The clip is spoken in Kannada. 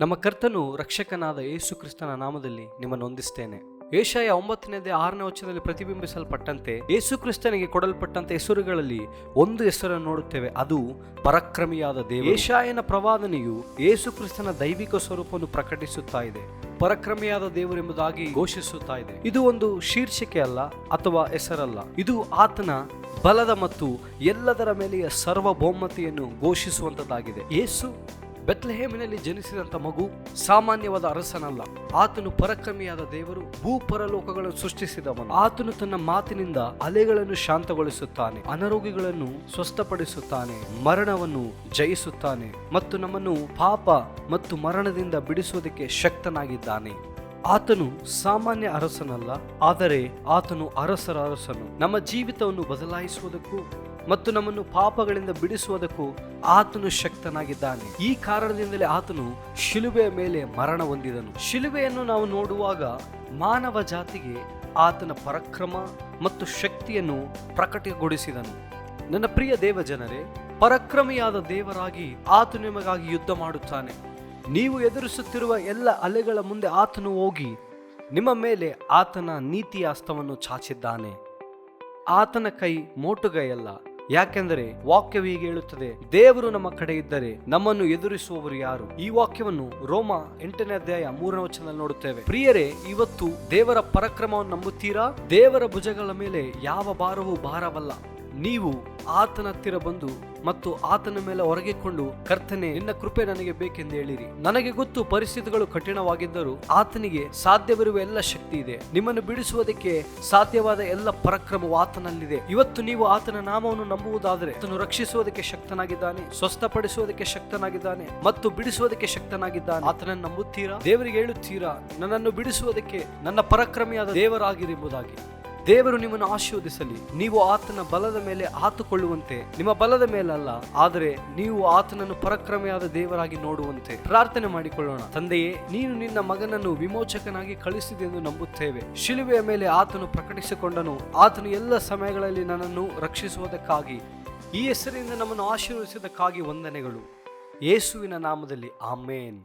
ನಮ್ಮ ಕರ್ತನು ರಕ್ಷಕನಾದ ಯೇಸುಕ್ರಿಸ್ತನ ನಾಮದಲ್ಲಿ ನಿಮ್ಮನ್ನು ಹೊಂದಿಸ್ತೇನೆ ಏಷಾಯ ಒಂಬತ್ತನೇದೇ ಆರನೇ ವಚನದಲ್ಲಿ ಪ್ರತಿಬಿಂಬಿಸಲ್ಪಟ್ಟಂತೆ ಯೇಸುಕ್ರಿಸ್ತನಿಗೆ ಕೊಡಲ್ಪಟ್ಟಂತ ಹೆಸರುಗಳಲ್ಲಿ ಒಂದು ಹೆಸರನ್ನು ನೋಡುತ್ತೇವೆ. ಅದು ಪರಾಕ್ರಮಿಯಾದ ದೇವ ಏಷಾಯನ ಪ್ರವಾದನೆಯು ಯೇಸುಕ್ರಿಸ್ತನ ದೈವಿಕ ಸ್ವರೂಪವನ್ನು ಪ್ರಕಟಿಸುತ್ತಾ ಇದೆ. ಪರಕ್ರಮಿಯಾದ ದೇವರೆಂಬುದಾಗಿ ಘೋಷಿಸುತ್ತಾ ಇದೆ. ಇದು ಒಂದು ಶೀರ್ಷಿಕೆ ಅಲ್ಲ ಅಥವಾ ಹೆಸರಲ್ಲ. ಇದು ಆತನ ಬಲದ ಮತ್ತು ಎಲ್ಲದರ ಮೇಲೆಯ ಸರ್ವಭೌಮತೆಯನ್ನು ಘೋಷಿಸುವಂತದ್ದಾಗಿದೆ. ಯೇಸು ಬೆತ್ಲೆಹೇಮಿನಲ್ಲಿ ಜನಿಸಿದಂತ ಮಗು ಸಾಮಾನ್ಯವಾದ ಅರಸನಲ್ಲ. ಆತನು ಪರಕ್ರಮಿಯಾದ ದೇವರು, ಭೂಪರಲೋಕಗಳನ್ನು ಸೃಷ್ಟಿಸಿದವನು. ಆತನು ತನ್ನ ಮಾತಿನಿಂದ ಅಲೆಗಳನ್ನು ಶಾಂತಗೊಳಿಸುತ್ತಾನೆ, ಅನಾರೋಗ್ಯಗಳನ್ನು ಸ್ವಸ್ಥಪಡಿಸುತ್ತಾನೆ, ಮರಣವನ್ನು ಜಯಿಸುತ್ತಾನೆ ಮತ್ತು ನಮ್ಮನ್ನು ಪಾಪ ಮತ್ತು ಮರಣದಿಂದ ಬಿಡಿಸುವುದಕ್ಕೆ ಶಕ್ತನಾಗಿದ್ದಾನೆ. ಆತನು ಸಾಮಾನ್ಯ ಅರಸನಲ್ಲ, ಆದರೆ ಆತನು ಅರಸರ ಅರಸನು. ನಮ್ಮ ಜೀವಿತವನ್ನು ಬದಲಾಯಿಸುವುದಕ್ಕೂ ಮತ್ತು ನಮ್ಮನ್ನು ಪಾಪಗಳಿಂದ ಬಿಡಿಸುವುದಕ್ಕೂ ಆತನು ಶಕ್ತನಾಗಿದ್ದಾನೆ. ಈ ಕಾರಣದಿಂದಲೇ ಆತನು ಶಿಲುಬೆಯ ಮೇಲೆ ಮರಣ ಹೊಂದಿದನು. ಶಿಲುಬೆಯನ್ನು ನಾವು ನೋಡುವಾಗ ಮಾನವ ಜಾತಿಗೆ ಆತನ ಪರಾಕ್ರಮ ಮತ್ತು ಶಕ್ತಿಯನ್ನು ಪ್ರಕಟಗೊಳಿಸಿದನು. ನನ್ನ ಪ್ರಿಯ ದೇವ ಜನರೇ ಪರಾಕ್ರಮಿಯಾದ ದೇವರಾಗಿ ಆತನು ನಿಮಗಾಗಿ ಯುದ್ಧ ಮಾಡುತ್ತಾನೆ. ನೀವು ಎದುರಿಸುತ್ತಿರುವ ಎಲ್ಲ ಅಲೆಗಳ ಮುಂದೆ ಆತನು ಹೋಗಿ ನಿಮ್ಮ ಮೇಲೆ ಆತನ ನೀತಿಯ ಅಸ್ತವನ್ನು ಚಾಚಿದ್ದಾನೆ. ಆತನ ಕೈ ಮೋಟುಗೈಯಲ್ಲ ಯಾಕೆಂದರೆ ವಾಕ್ಯವು ಹೀಗೆ ಹೇಳುತ್ತದೆ, ದೇವರು ನಮ್ಮ ಕಡೆ ಇದ್ದರೆ ನಮ್ಮನ್ನು ಎದುರಿಸುವವರು ಯಾರು? ಈ ವಾಕ್ಯವನ್ನು ರೋಮ ಎಂಟನೇ ಅಧ್ಯಾಯ ಮೂರನೇ ವಚನದಲ್ಲಿ ನೋಡುತ್ತೇವೆ. ಪ್ರಿಯರೇ, ಇವತ್ತು ದೇವರ ಪರಕ್ರಮವನ್ನು ನಂಬುತ್ತೀರಾ? ದೇವರ ಭುಜಗಳ ಮೇಲೆ ಯಾವ ಭಾರವೂ ಭಾರವಲ್ಲ. ನೀವು ಆತನ ಹತ್ತಿರ ಬಂದು ಮತ್ತು ಆತನ ಮೇಲೆ ಹೊರಗಿಕೊಂಡು ಕರ್ತನೆ, ನಿನ್ನ ಕೃಪೆ ನನಗೆ ಬೇಕೆಂದು ಹೇಳಿರಿ. ನನಗೆ ಗೊತ್ತು ಪರಿಸ್ಥಿತಿಗಳು ಕಠಿಣವಾಗಿದ್ದರೂ ಆತನಿಗೆ ಸಾಧ್ಯವಿರುವ ಎಲ್ಲ ಶಕ್ತಿ ಇದೆ. ನಿಮ್ಮನ್ನು ಬಿಡಿಸುವುದಕ್ಕೆ ಸಾಧ್ಯವಾದ ಎಲ್ಲ ಪರಕ್ರಮವು ಆತನಲ್ಲಿದೆ. ಇವತ್ತು ನೀವು ಆತನ ನಾಮವನ್ನು ನಂಬುವುದಾದರೆ ಆತನು ರಕ್ಷಿಸುವುದಕ್ಕೆ ಶಕ್ತನಾಗಿದ್ದಾನೆ, ಸ್ವಸ್ಥಪಡಿಸುವುದಕ್ಕೆ ಶಕ್ತನಾಗಿದ್ದಾನೆ ಮತ್ತು ಬಿಡಿಸುವುದಕ್ಕೆ ಶಕ್ತನಾಗಿದ್ದಾನೆ. ಆತನನ್ನು ನಂಬುತ್ತೀರಾ? ದೇವರಿಗೆ ಹೇಳುತ್ತೀರಾ? ನನ್ನನ್ನು ಬಿಡಿಸುವುದಕ್ಕೆ ನನ್ನ ಪರಕ್ರಮಿಯಾದ ದೇವರಾಗಿರಿ ಎಂಬುದಾಗಿ. ದೇವರು ನಿಮ್ಮನ್ನು ಆಶೀರ್ವದಿಸಲಿ. ನೀವು ಆತನ ಬಲದ ಮೇಲೆ ಆತುಕೊಳ್ಳುವಂತೆ, ನಿಮ್ಮ ಬಲದ ಮೇಲಲ್ಲ, ಆದರೆ ನೀವು ಆತನನ್ನು ಪರಕ್ರಮೆಯಾದ ದೇವರಾಗಿ ನೋಡುವಂತೆ ಪ್ರಾರ್ಥನೆ ಮಾಡಿಕೊಳ್ಳೋಣ. ತಂದೆಯೇ, ನೀನು ನಿನ್ನ ಮಗನನ್ನು ವಿಮೋಚಕನಾಗಿ ಕಳಿಸಿದೆ ಎಂದು ನಂಬುತ್ತೇವೆ. ಶಿಲುವೆಯ ಮೇಲೆ ಆತನು ಪ್ರಕಟಿಸಿಕೊಂಡನು. ಆತನು ಎಲ್ಲ ಸಮಯಗಳಲ್ಲಿ ನನ್ನನ್ನು ರಕ್ಷಿಸುವುದಕ್ಕಾಗಿ, ಈ ಹೆಸರಿನಿಂದ ನಮ್ಮನ್ನು ಆಶೀರ್ವದಿಸಿದ್ದಕ್ಕಾಗಿ ವಂದನೆಗಳು. ಯೇಸುವಿನ ನಾಮದಲ್ಲಿ, ಆಮೇನ್.